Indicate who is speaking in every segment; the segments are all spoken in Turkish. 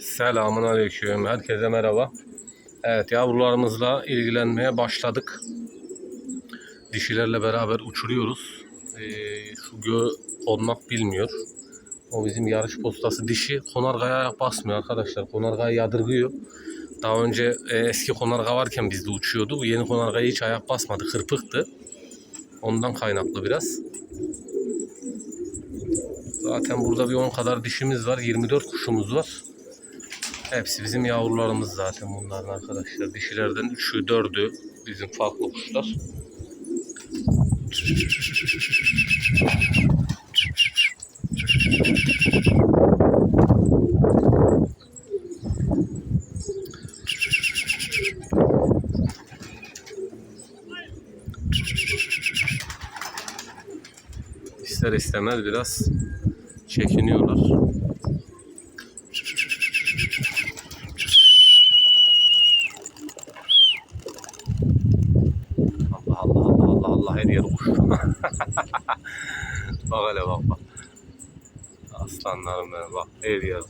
Speaker 1: Selamun Aleyküm. Herkese merhaba. Evet yavrularımızla ilgilenmeye başladık. Dişilerle beraber uçuruyoruz. Ee, şu gö konmak bilmiyor. O bizim yarış postası dişi. Konargaya basmıyor arkadaşlar. Konargayı yadırgıyor. Daha önce e, eski konarga varken bizde uçuyordu. Bu yeni konargaya hiç ayak basmadı. Kırpıktı. Ondan kaynaklı biraz. Zaten burada bir 10 kadar dişimiz var. 24 kuşumuz var. Hepsi bizim yavrularımız zaten bunların arkadaşlar. Dişilerden 3'ü 4'ü bizim farklı kuşlar. İster istemez biraz çekiniyorlar. Bak hele bak bak. Aslanlarım benim bak her yer.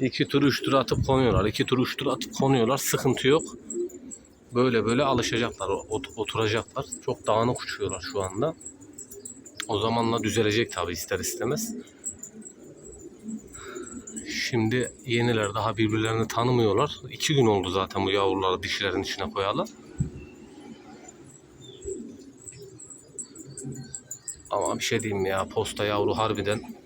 Speaker 1: İki tur üç tur atıp konuyorlar. İki tur üç tur atıp konuyorlar. Sıkıntı yok. Böyle böyle alışacaklar. ot- Oturacaklar. Çok dağınık uçuyorlar şu anda. O zamanla düzelecek tabi ister istemez. Şimdi yeniler daha birbirlerini tanımıyorlar. İki gün oldu zaten bu yavruları dişilerin içine koyalı. Ama bir şey diyeyim ya posta yavru harbiden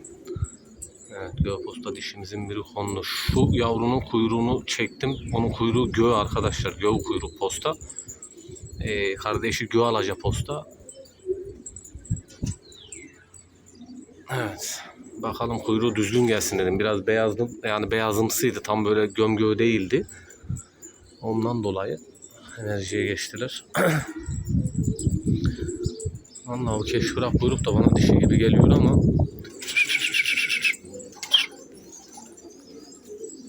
Speaker 1: Evet göğe posta dişimizin biri konulu. Şu yavrunun kuyruğunu çektim. Onun kuyruğu göğe arkadaşlar. Göğe kuyruk posta. Ee, kardeşi göğe alaca posta. Evet. Bakalım kuyruğu düzgün gelsin dedim. Biraz beyazdım. Yani beyazımsıydı. Tam böyle göm göğe değildi. Ondan dolayı enerjiye geçtiler. Vallahi bu keşfirak kuyruk da bana dişi gibi geliyor ama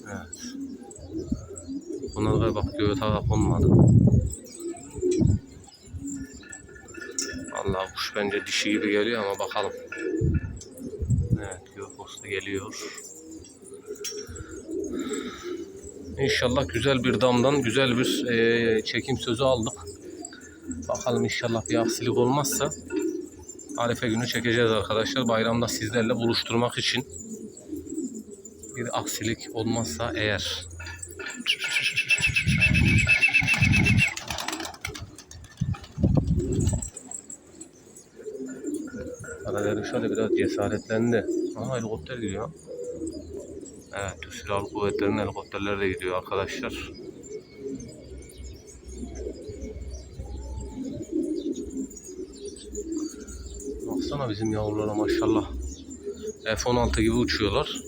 Speaker 1: Evet. Bunlar bak göğe tava konmadı. Vallahi kuş bence dişi gibi geliyor ama bakalım. Evet göğe posta geliyor. İnşallah güzel bir damdan güzel bir eee, çekim sözü aldık. Bakalım inşallah bir aksilik olmazsa Arife günü çekeceğiz arkadaşlar. Bayramda sizlerle buluşturmak için bir aksilik olmazsa eğer. Karaderim şöyle biraz cesaretlendi. Aha helikopter gidiyor. Evet, Türk Silahlı Kuvvetleri'nin helikopterleri de gidiyor arkadaşlar. Baksana bizim yavrulara maşallah. F-16 gibi uçuyorlar.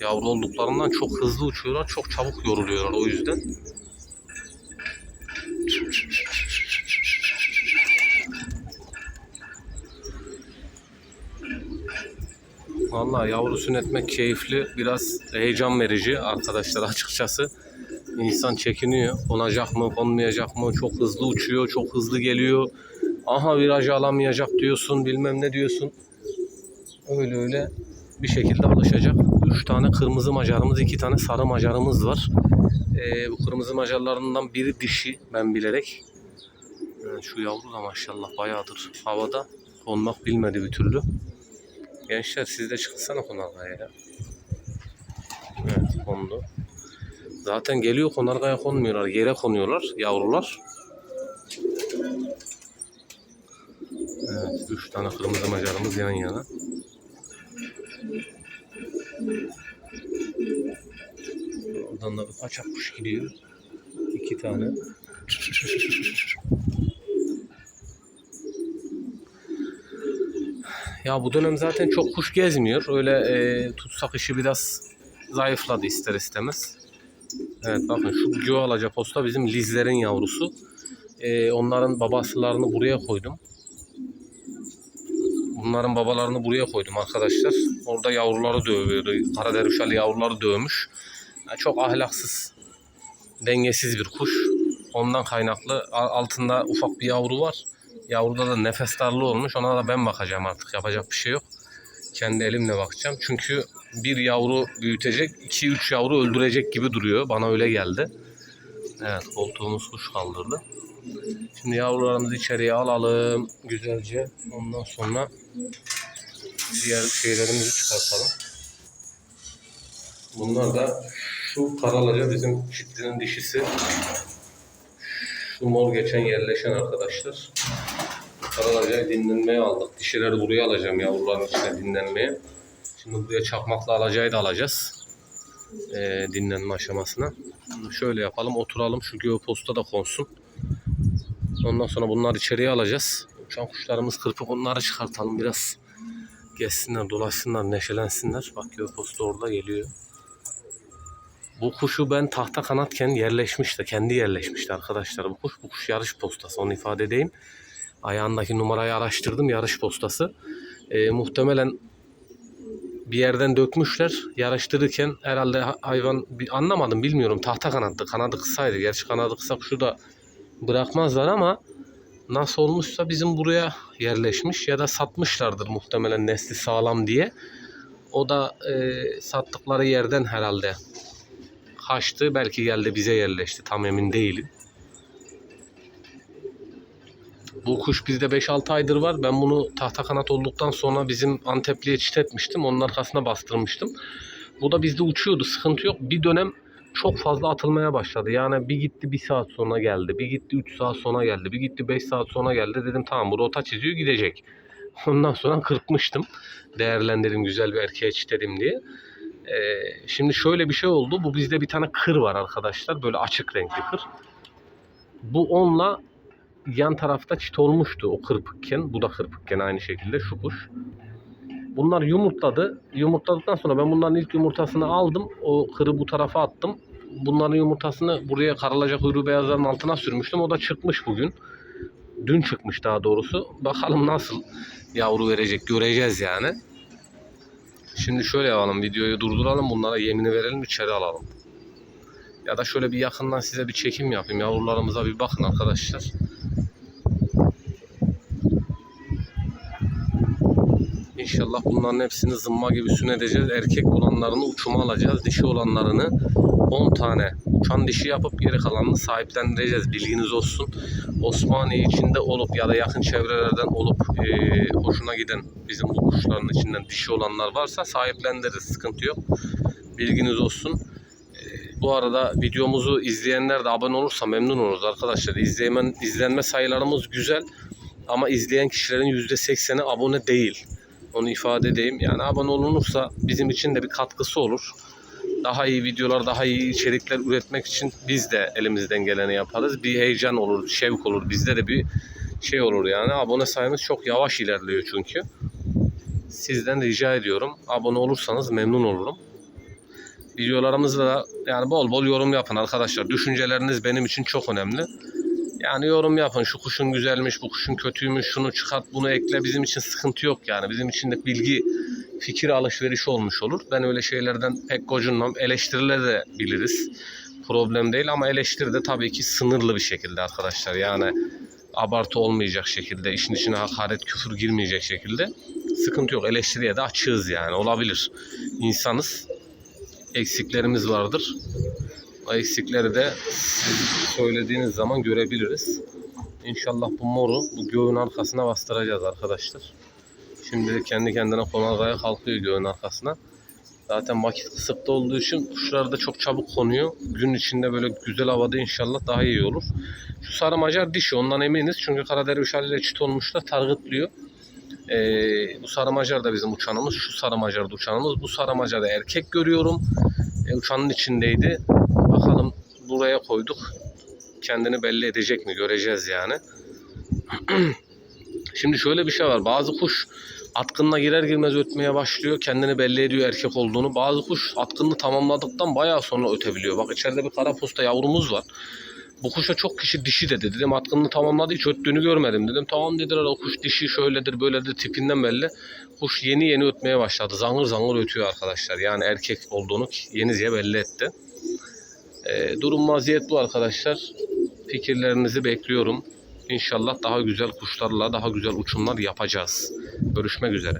Speaker 1: Yavru olduklarından çok hızlı uçuyorlar. Çok çabuk yoruluyorlar o yüzden. Vallahi yavru etmek keyifli, biraz heyecan verici arkadaşlar açıkçası. İnsan çekiniyor. Konacak mı, konmayacak mı? Çok hızlı uçuyor, çok hızlı geliyor. Aha virajı alamayacak diyorsun, bilmem ne diyorsun. Öyle öyle bir şekilde alışacak. Üç tane kırmızı macarımız, iki tane sarı macarımız var. Ee, bu kırmızı macarlarından biri dişi ben bilerek. Ee, şu yavru da maşallah bayağıdır havada. Konmak bilmedi bir türlü. Gençler siz de çıksana konargaya ya. Evet kondu. Zaten geliyor konargaya konmuyorlar. Yere konuyorlar yavrular. Evet, üç tane kırmızı macarımız yan yana. Oradan da bir kaçak kuş gidiyor. İki tane. Ya bu dönem zaten çok kuş gezmiyor. Öyle e, tutsak işi biraz zayıfladı ister istemez. Evet bakın şu göğe posta bizim lizlerin yavrusu. E, onların babasılarını buraya koydum. Bunların babalarını buraya koydum arkadaşlar. Orada yavruları dövüyordu. Karadervişali yavruları dövmüş. Yani çok ahlaksız, dengesiz bir kuş. Ondan kaynaklı altında ufak bir yavru var. Yavruda da nefes darlığı olmuş. Ona da ben bakacağım artık. Yapacak bir şey yok. Kendi elimle bakacağım. Çünkü bir yavru büyütecek, 2-3 yavru öldürecek gibi duruyor. Bana öyle geldi. Evet koltuğumuz kuş kaldırdı. Şimdi yavrularımızı içeriye alalım güzelce. Ondan sonra diğer şeylerimizi çıkartalım. Bunlar da şu karalaca bizim çiftliğin dişisi. Şu mor geçen yerleşen arkadaşlar. Karalacayı dinlenmeye aldık. Dişileri buraya alacağım yavruların içine dinlenmeye. Şimdi buraya çakmakla alacayı da alacağız. Ee, dinlenme aşamasına. Şöyle yapalım oturalım şu göğe da konsun. Ondan sonra bunları içeriye alacağız. Uçan kuşlarımız kırpıp onları çıkartalım biraz. Gezsinler, dolaşsınlar, neşelensinler. Bak göğe orada geliyor. Bu kuşu ben tahta kanatken yerleşmişti. Kendi yerleşmişti arkadaşlar bu kuş. Bu kuş yarış postası onu ifade edeyim. Ayağındaki numarayı araştırdım yarış postası. Ee, muhtemelen bir yerden dökmüşler. Yarıştırırken herhalde ha- hayvan anlamadım bilmiyorum. Tahta kanattı. Kanadı kısaydı. Gerçi kanadı kısa kuşu da bırakmazlar ama nasıl olmuşsa bizim buraya yerleşmiş ya da satmışlardır muhtemelen nesli sağlam diye. O da e, sattıkları yerden herhalde kaçtı. Belki geldi bize yerleşti. Tam emin değilim. Bu kuş bizde 5-6 aydır var. Ben bunu tahta kanat olduktan sonra bizim Antepli'ye çitetmiştim. Onun arkasına bastırmıştım. Bu da bizde uçuyordu. Sıkıntı yok. Bir dönem çok fazla atılmaya başladı. Yani bir gitti bir saat sonra geldi. Bir gitti 3 saat sonra geldi. Bir gitti 5 saat sonra geldi. Dedim tamam bu rota çiziyor gidecek. Ondan sonra kırpmıştım. Değerlendirdim güzel bir erkeğe çitedim diye. Ee, şimdi şöyle bir şey oldu. Bu bizde bir tane kır var arkadaşlar. Böyle açık renkli kır. Bu onunla yan tarafta çit olmuştu o kırpıkken. Bu da kırpıkken aynı şekilde şu kuş. Bunlar yumurtladı. Yumurtladıktan sonra ben bunların ilk yumurtasını aldım. O kırı bu tarafa attım. Bunların yumurtasını buraya karalacak kuyruğu beyazların altına sürmüştüm. O da çıkmış bugün. Dün çıkmış daha doğrusu. Bakalım nasıl yavru verecek göreceğiz yani. Şimdi şöyle yapalım. Videoyu durduralım. Bunlara yemini verelim. içeri alalım. Ya da şöyle bir yakından size bir çekim yapayım. Yavrularımıza bir bakın arkadaşlar. İnşallah bunların hepsini zımba gibi sünedeceğiz. Erkek olanlarını uçuma alacağız. Dişi olanlarını 10 tane uçan dişi yapıp geri kalanını sahiplendireceğiz. Bilginiz olsun. Osmaniye içinde olup ya da yakın çevrelerden olup eee, hoşuna giden bizim bu kuşların içinden dişi olanlar varsa sahiplendiririz. Sıkıntı yok. Bilginiz olsun. Bu arada videomuzu izleyenler de abone olursa memnun oluruz arkadaşlar. İzlemen, izlenme sayılarımız güzel ama izleyen kişilerin %80'i abone değil. Onu ifade edeyim. Yani abone olunursa bizim için de bir katkısı olur. Daha iyi videolar, daha iyi içerikler üretmek için biz de elimizden geleni yaparız. Bir heyecan olur, şevk olur. Bizde de bir şey olur yani. Abone sayımız çok yavaş ilerliyor çünkü. Sizden rica ediyorum. Abone olursanız memnun olurum. Videolarımızda da yani bol bol yorum yapın arkadaşlar. Düşünceleriniz benim için çok önemli. Yani yorum yapın. Şu kuşun güzelmiş, bu kuşun kötüymüş, şunu çıkart, bunu ekle. Bizim için sıkıntı yok yani. Bizim için de bilgi, fikir alışverişi olmuş olur. Ben öyle şeylerden pek gocunmam. Eleştirileri de biliriz. Problem değil ama eleştiri de tabii ki sınırlı bir şekilde arkadaşlar. Yani abartı olmayacak şekilde, işin içine hakaret, küfür girmeyecek şekilde. Sıkıntı yok. Eleştiriye de açığız yani. Olabilir. İnsanız. Eksiklerimiz vardır. O eksikleri de söylediğiniz zaman görebiliriz. İnşallah bu moru bu göğün arkasına bastıracağız arkadaşlar. Şimdi kendi kendine konargaya kalkıyor göğün arkasına. Zaten vakit kısıtlı olduğu için kuşlar da çok çabuk konuyor. Gün içinde böyle güzel havada inşallah daha iyi olur. Şu sarı macar dişi ondan eminiz. Çünkü Karaderviş Ali ile çit olmuşlar targıtlıyor. Ee, bu sarı macar da bizim uçanımız. Şu sarı macar da uçanımız. Bu sarı macar da erkek görüyorum. E, uçanın içindeydi. Bakalım buraya koyduk. Kendini belli edecek mi göreceğiz yani. Şimdi şöyle bir şey var. Bazı kuş atkınına girer girmez ötmeye başlıyor. Kendini belli ediyor erkek olduğunu. Bazı kuş atkınını tamamladıktan bayağı sonra ötebiliyor. Bak içeride bir kara posta yavrumuz var. Bu kuşa çok kişi dişi dedi. Dedim atkınını tamamladı hiç öttüğünü görmedim. Dedim tamam dediler o kuş dişi şöyledir böyledir tipinden belli. Kuş yeni yeni ötmeye başladı. Zangır zangır ötüyor arkadaşlar. Yani erkek olduğunu yenice belli etti. Ee, durum vaziyet bu arkadaşlar. Fikirlerinizi bekliyorum. İnşallah daha güzel kuşlarla daha güzel uçumlar yapacağız. Görüşmek üzere.